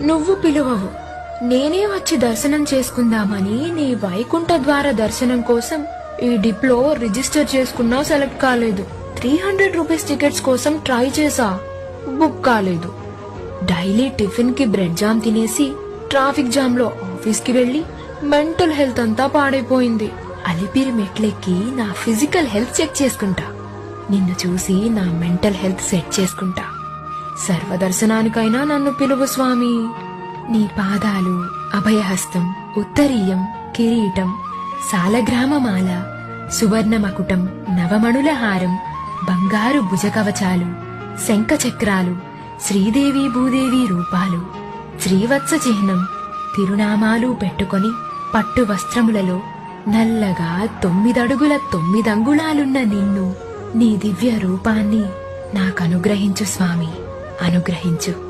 నువ్వు పిలువవు. నేనే వచ్చి దర్శనం చేసుకుందామని నీ వైకుంఠ ద్వార దర్శనం కోసం ఈ డిప్లో రిజిస్టర్ చేసుకున్నా సెలెక్ట్ కాలేదు. త్రీ హండ్రెడ్ రూపీస్ టికెట్స్ కోసం ట్రై చేసా. బుక్ కాలేదు. డైలీ టిఫిన్కి బ్రెడ్ జామ్ తినేసి ట్రాఫిక్ జామ్లో ఆఫీస్కి వెళ్ళి మెంటల్ హెల్త్ అంతా పాడైపోయింది. అలిపిరి మెట్లెక్కి నా ఫిజికల్ హెల్త్ చెక్ చేసుకుంటా. నిన్ను చూసి నా మెంటల్ హెల్త్ సెట్ చేసుకుంటా. సర్వదర్శనానికైనా నన్ను పిలువు స్వామి. నీ పాదాలు అభయహస్తం ఉత్తరీయం కిరీటం సాలగ్రామమాల సువర్ణమకుటం నవమణుల హారం బంగారు భుజకవచాలు శంఖచక్రాలు శ్రీదేవి భూదేవి రూపాలు శ్రీవత్స చిహ్నం తిరునామాలు పెట్టుకొని పట్టు వస్త్రములలో నల్లగా తొమ్మిదడుగుల తొమ్మిదంగుళాలున్న నిన్ను నీ దివ్య రూపాన్ని నాకనుగ్రహించు స్వామి. అనుగ్రహించు.